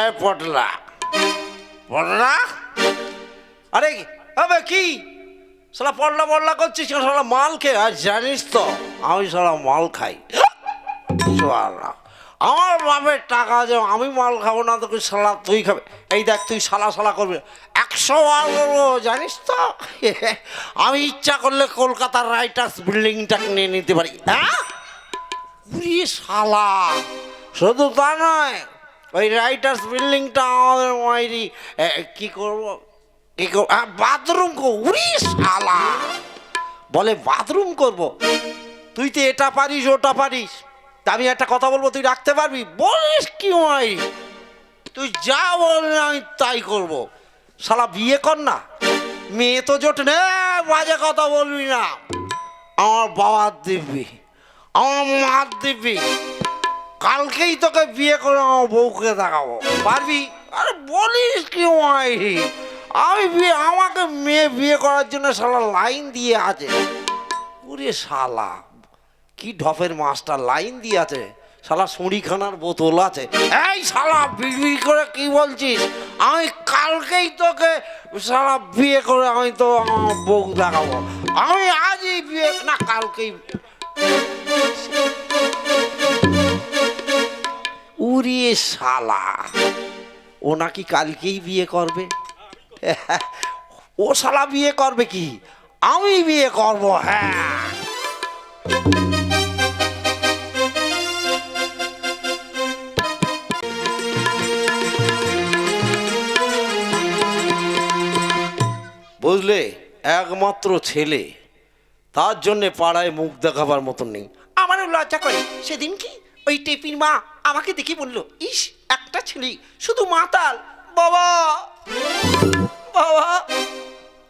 এ, পটলা। পটলা? আরে, আবে কি? সালা পড়লা পড়লা করছিস কেন? সালা মাল খেয়ে আর জানিস তো, আমি সালা মাল খাই। আমার বাপের টাকা যে আমি মাল খাব না, তো সালা তুই খাবে? এই দেখ, তুই সালা সালা করবি। একশো বার করব, জানিস তো? আমি ইচ্ছা করলে কলকাতার রাইটার্স বিল্ডিংটা নিয়ে নিতে পারি। হ্যাঁ? শালা। শুধু তা নয় ওই রাইটার্স বিল্ডিংটা আমাদের মাইরি। কি করব? কি করব? বাথরুম উরি শালা! বলে বাথরুম করব? তুই তো এটা পারিস, ওটা পারিস। তা আমি একটা কথা বলব, তুই রাখতে পারবি? বলিস কি মাই তুই যা বলবি, আমি তাই করব। শালা, বিয়ে কর না। মেয়ে তো জোট নে, বাজে কথা বলবি না। আমার বাবার দিবি আমার মার দিবি কালকেই তোকে বিয়ে করে আমার বউকে দেখাবো। পারবি? আরে বলিস কি মাই আমি বিয়ে, আমাকে মেয়ে বিয়ে করার জন্য শালা লাইন দিয়ে আছে। ওরে শালা, কি ঢপের মাছটা লাইন দিয়ে আছে। শালা সুড়িখানার বোতল আছে। এই শালা বিড়ি করে কি বলছিস? আমি কালকেই তোকে শালা বিয়ে করে আমি তো আমার বউ দেখাবো। আমি আজই বিয়ে, না কালকেই। উড়িয়ে শালা। ও নাকি কালকেই বিয়ে করবে? ও শালা বিয়ে করবে কি? আমি বিয়ে করব হ্যাঁ। বুঝলে, একমাত্র ছেলে। তার জন্যে পাড়ায় মুখ দেখাবার মতন নেই। আমারও লজ্জা করে। সেদিন কি? ওই টেপির মা আমাকে দেখে বলল ইস একটা ছেলে শুধু মাতাল। বাবা বাবা।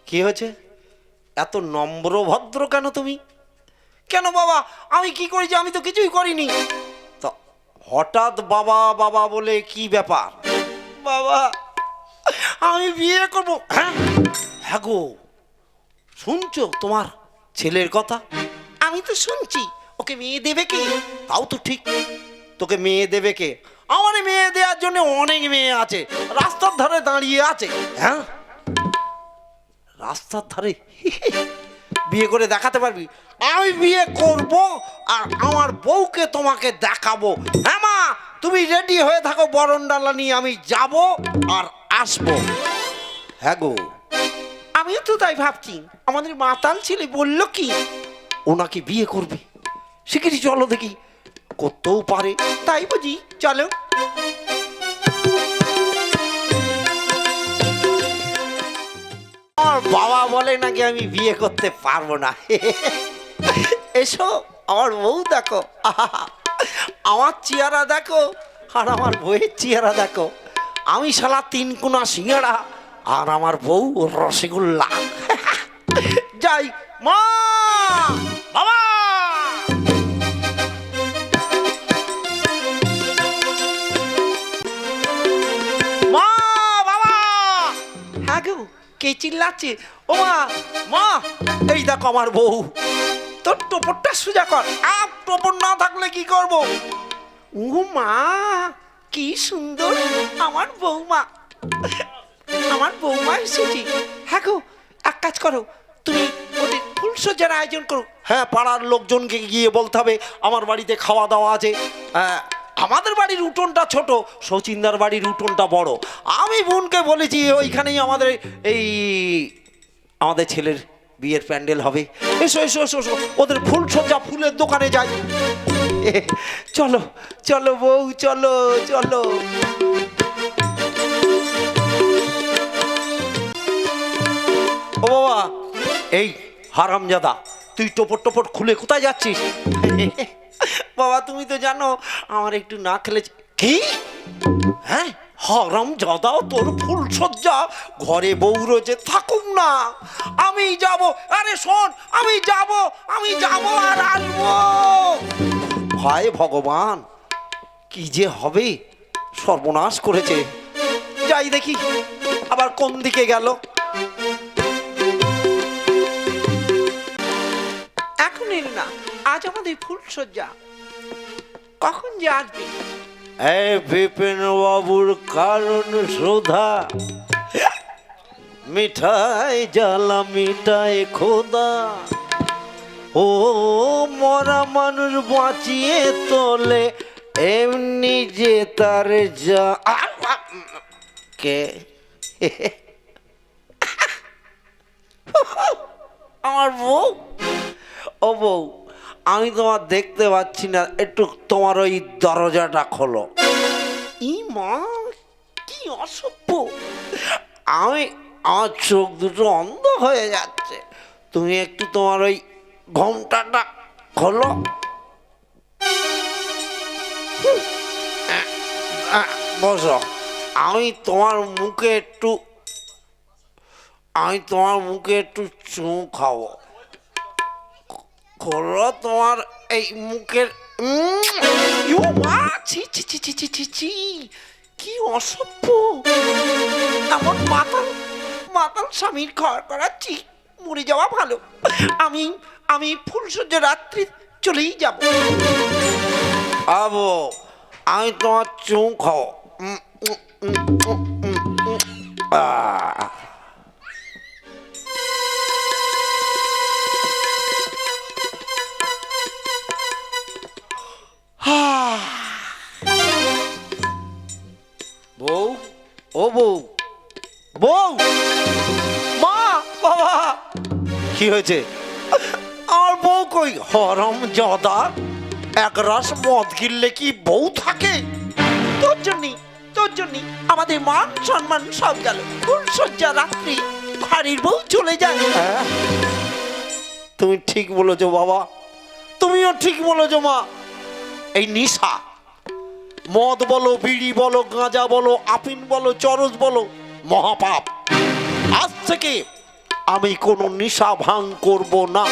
কি হয়েছে? এত নম্র ভদ্র কেন তুমি? কেন বাবা? আমি কি করেছি আমি তো কিছুই করিনি। তা হঠাৎ বাবা বাবা বলে কি ব্যাপার? বাবা আমি বিয়ে করব। হ্যাঁ? হ্যাঁ গো শুনছো তোমার ছেলের কথা? আমি তো শুনছি। ওকে মেয়ে দেবে কি? তাও তো ঠিক। তোকে মেয়ে দেবে কে? আমার মেয়ে দেওয়ার জন্য অনেক মেয়ে আছে। রাস্তার ধারে দাঁড়িয়ে আছে। হ্যাঁ? রাস্তার ধারে? বিয়ে করে দেখাতে পারবি? আমি বিয়ে করব আর আমার বউকে তোমাকে দেখাবো। হ্যাঁ মা? তুমি রেডি হয়ে থাকো বরণডালা নিয়ে আমি যাব আর আসব। হ্যাঁ গো। আমিও তো তাই ভাবছি। আমাদের মাতাল ছেলে বলল কি? ও নাকি বিয়ে করবে? শিগগিরই চলো দেখি। করতেও পারে, তাই বুঝি, চলো। আমার বাবা বলে নাকি আমি বিয়ে করতে পারব না। এসো, আমার বউ দেখো। আমার চেহারা দেখো, আর আমার বউয়ের চেহারা দেখো। আমি শালা তিন কোনা সিঙ্গাড়া, আর আমার বউ রসগোল্লা। যাই, মা! কে চিল্লাচ্ছে? ও মা মা এই দেখো আমার বউ। তোর টোপরটা সোজা কর। আর টোপর না থাকলে কি করব? ও মা, কি সুন্দর আমার বৌমা আমার বৌমা এসেছি। হ্যাঁ গো, এক কাজ করো, তুমি ওদের ফুলসজ্জার আয়োজন করো। হ্যাঁ পাড়ার লোকজনকে গিয়ে বলতে হবে, আমার বাড়িতে খাওয়া দাওয়া আছে। আমাদের বাড়ির উঠোনটা ছোট, শচীনদার বাড়ির উঠোনটা বড়। আমি বোনকে বলেছি, ওইখানেই আমাদের এই, আমাদের ছেলের বিয়ের প্যান্ডেল হবে। এসো এসো এসো এসো, ওদের ফুল সজ্জা ফুলের দোকানে যাই। চলো চলো বউ, চলো চলো। ও বাবা, এই হারামজাদা, তুই টোপর টোপর খুলে কোথায় যাচ্ছিস? বাবা, তুমি তো জানো, আমার একটু না খেলে কি? হ্যাঁ? হরম জদাও তোর ফুল সজ্জা ঘরে বউ রয়েছে থাকুক না। আমি যাব, আরে শোন, আমি যাব আমি যাব আর আসব ভয় ভগবান, কি যে হবে? সর্বনাশ করেছে। যাই দেখি, আবার কোন দিকে গেল? এখন না। আজ আমাদের ফুলসজ্জা কখন যে আসবে? এই বিপিন বাবুর কারণ সুধা। মিঠাই জ্বালা, মিঠাই খোদা ও মরা মানুষ বাঁচিয়ে তোলে, এমনি যে তার যা। কে? আমার বউ? ও বউ আমি তোমার দেখতে পাচ্ছি না একটু তোমার ওই দরজাটা খোলো। ই মা কি অসভ্য। আমি আমার চোখ দুটো অন্ধ হয়ে যাচ্ছে। তুমি একটু তোমার ওই ঘোমটাটা খোলো। বসো। আমি তোমার মুখে একটু আমি তোমার মুখে একটু চুমু খাব। খোলো তোমার এই মুখের ইউ ছি কি অসভ্য! এমন মাতাল মাতাল স্বামীর ঘর করাচ্ছি, মরে যাওয়া ভালো। আমি আমি ফুলসজ্জা রাত্রি চলেই যাব। আবো, আমি তোমার চুম খাও। আহ। বউ। বউ? মা বাবা। কি হয়েছে? আর বউ কই? হরম জদা। এক রাস মদ গিললে কি বউ থাকে? তোর জন্যই তোর জন্যই আমাদের মান সম্মান সব গেল। ফুলসজ্জা রাত্রি বাড়ির বউ চলে যায়। হ্যাঁ? তুমি ঠিক বলেছ বাবা। তুমিও ঠিক বলেছ মা। এই নিশা মদ বলো, বিড়ি বলো, গাঁজা বলো আফিন বলো, চরস বলো, মহাপাপ। আজ থেকে আমি কোনো নিশা ভাঙ করব না।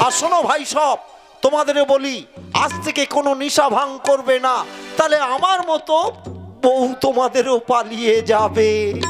আর শোনো ভাই সব তোমাদের বলি, আজ থেকে কোনো নিশা ভাঙ করবে না। তাহলে আমার মতো বউ তোমাদেরও পালিয়ে যাবে।